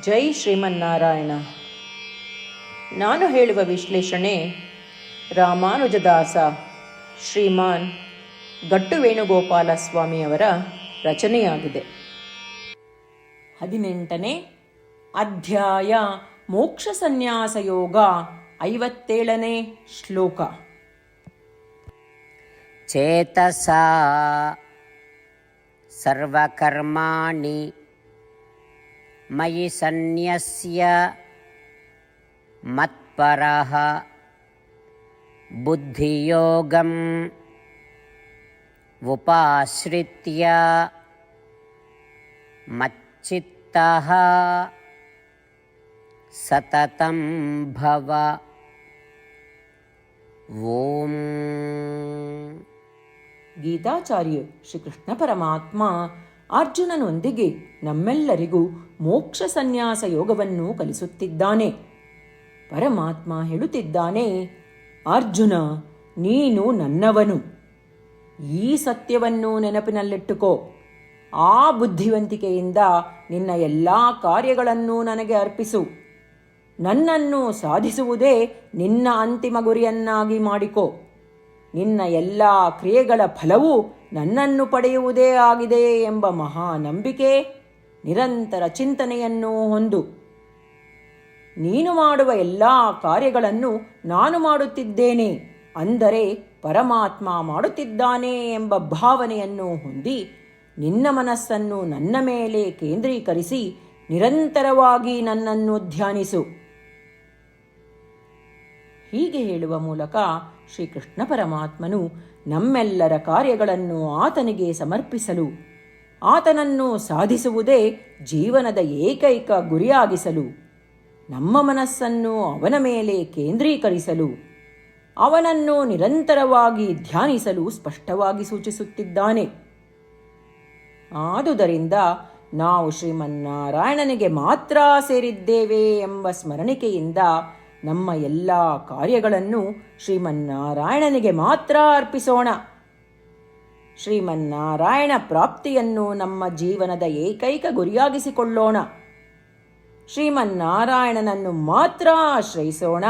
ಜೈ ಶ್ರೀಮನ್ನಾರಾಯಣ. ನಾನು ಹೇಳುವ ವಿಶ್ಲೇಷಣೆ ರಾಮಾನುಜದಾಸ ಶ್ರೀಮಾನ್ ಗಟ್ಟು ವೇಣುಗೋಪಾಲ ಸ್ವಾಮಿಯವರ ರಚನೆಯಾಗಿದೆ. ಹದಿನೆಂಟನೇ ಅಧ್ಯಾಯ ಮೋಕ್ಷ ಸನ್ಯಾಸ ಯೋಗ ಐವತ್ತೇಳನೇ ಶ್ಲೋಕ. ಚೇತಸ ಸರ್ವಕರ್ಮಾಣಿ मयि सन्न्यस्य मत्परः बुद्धियोगम् उपाश्रित्य मच्चित्तः सततं भव। ॐ। गीताचार्य श्रीकृष्णपरमात्मा ಅರ್ಜುನನೊಂದಿಗೆ ನಮ್ಮೆಲ್ಲರಿಗೂ ಮೋಕ್ಷ ಸನ್ಯಾಸ ಯೋಗವನ್ನು ಕಲಿಸುತ್ತಿದ್ದಾನೆ. ಪರಮಾತ್ಮ ಹೇಳುತ್ತಿದ್ದಾನೆ, ಅರ್ಜುನ, ನೀನು ನನ್ನವನು. ಈ ಸತ್ಯವನ್ನು ನೆನಪಿನಲ್ಲಿಟ್ಟುಕೋ. ಆ ಬುದ್ಧಿವಂತಿಕೆಯಿಂದ ನಿನ್ನ ಎಲ್ಲ ಕಾರ್ಯಗಳನ್ನು ನನಗೆ ಅರ್ಪಿಸು. ನನ್ನನ್ನು ಸಾಧಿಸುವುದೇ ನಿನ್ನ ಅಂತಿಮ ಗುರಿಯನ್ನಾಗಿ ಮಾಡಿಕೋ. ನಿನ್ನ ಎಲ್ಲ ಕ್ರಿಯೆಗಳ ಫಲವು ನನ್ನನ್ನು ಪಡೆಯುವುದೇ ಆಗಿದೆ ಎಂಬ ಮಹಾ ನಂಬಿಕೆ ನಿರಂತರ ಚಿಂತನೆಯನ್ನು ಹೊಂದು ನೀನು ಮಾಡುವ ಎಲ್ಲ ಕಾರ್ಯಗಳನ್ನು ನಾನು ಮಾಡುತ್ತಿದ್ದೇನೆ ಅಂದರೆ ಪರಮಾತ್ಮ ಮಾಡುತ್ತಿದ್ದಾನೆ ಎಂಬ ಭಾವನೆಯನ್ನು ಹೊಂದಿ ನಿನ್ನ ಮನಸ್ಸನ್ನು ನನ್ನ ಮೇಲೆ ಕೇಂದ್ರೀಕರಿಸಿ ನಿರಂತರವಾಗಿ ನನ್ನನ್ನು ಧ್ಯಾನಿಸು. ಹೀಗೆ ಹೇಳುವ ಮೂಲಕ ಶ್ರೀಕೃಷ್ಣ ಪರಮಾತ್ಮನು ನಮ್ಮೆಲ್ಲರ ಕಾರ್ಯಗಳನ್ನು ಆತನಿಗೆ ಸಮರ್ಪಿಸಲು, ಆತನನ್ನು ಸಾಧಿಸುವುದೇ ಜೀವನದ ಏಕೈಕ ಗುರಿಯಾಗಿಸಲು, ನಮ್ಮ ಮನಸ್ಸನ್ನು ಅವನ ಮೇಲೆ ಕೇಂದ್ರೀಕರಿಸಲು, ಅವನನ್ನು ನಿರಂತರವಾಗಿ ಧ್ಯಾನಿಸಲು ಸ್ಪಷ್ಟವಾಗಿ ಸೂಚಿಸುತ್ತಿದ್ದಾನೆ. ಆದುದರಿಂದ ನಾವು ಶ್ರೀಮನ್ನಾರಾಯಣನಿಗೆ ಮಾತ್ರ ಸೇರಿದ್ದೇವೆ ಎಂಬ ಸ್ಮರಣಿಕೆಯಿಂದ ನಮ್ಮ ಎಲ್ಲ ಕಾರ್ಯಗಳನ್ನು ಶ್ರೀಮನ್ನಾರಾಯಣನಿಗೆ ಮಾತ್ರ ಅರ್ಪಿಸೋಣ. ಶ್ರೀಮನ್ನಾರಾಯಣ ಪ್ರಾಪ್ತಿಯನ್ನು ನಮ್ಮ ಜೀವನದ ಏಕೈಕ ಗುರಿಯಾಗಿಸಿಕೊಳ್ಳೋಣ. ಶ್ರೀಮನ್ನಾರಾಯಣನನ್ನು ಮಾತ್ರ ಆಶ್ರಯಿಸೋಣ.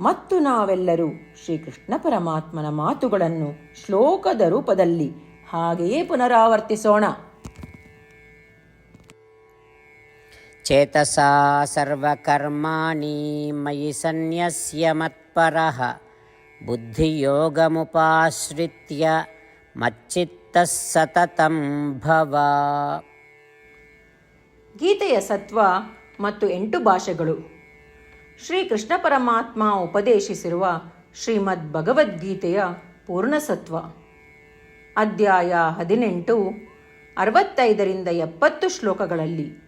ಮತ್ತು ನಾವೆಲ್ಲರೂ ಶ್ರೀಕೃಷ್ಣ ಪರಮಾತ್ಮನ ಮಾತುಗಳನ್ನು ಶ್ಲೋಕದ ರೂಪದಲ್ಲಿ ಹಾಗೆಯೇ ಪುನರಾವರ್ತಿಸೋಣ. ಚೇತಸಾ ಸರ್ವಕರ್ಮಾಣಿ ಮಯಿ ಸನ್ಯಸ್ಯ ಮತ್ಪರಃ ಬುದ್ಧಿಯೋಗಮುಪಾಶ್ರಿತ್ಯ ಮಚ್ಚಿತ್ತಃ ಸತತಂ ಭವ ಗೀತೆಯ ಸತ್ವ ಮತ್ತು ಎಂಟು ಭಾಷೆಗಳು. ಶ್ರೀಕೃಷ್ಣ ಪರಮಾತ್ಮ ಉಪದೇಶಿಸಿರುವ ಶ್ರೀಮದ್ ಭಗವದ್ಗೀತೆಯ ಪೂರ್ಣಸತ್ವ ಅಧ್ಯಾಯ ಹದಿನೆಂಟು, ಅರವತ್ತೈದರಿಂದ ಎಪ್ಪತ್ತು ಶ್ಲೋಕಗಳಲ್ಲಿ.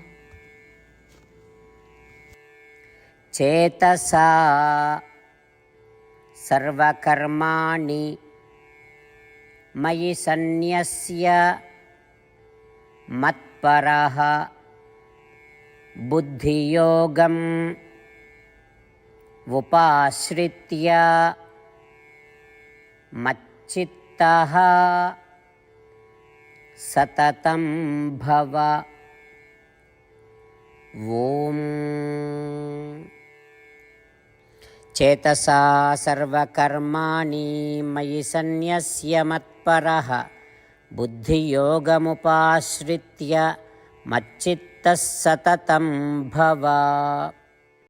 చేతసా సర్వకర్మాణి మయి సన్యస్య మత్పర బుద్ధియోగం ఉపాశ్రిత్య మచ్చిత్త సతతం భవ. ఓం చేతసా సర్వకర్మాణి మయి సన్యస్య మత్పర. బుద్ధియోగముపాశ్రిత్య మచ్చిత్త సతతం భవ.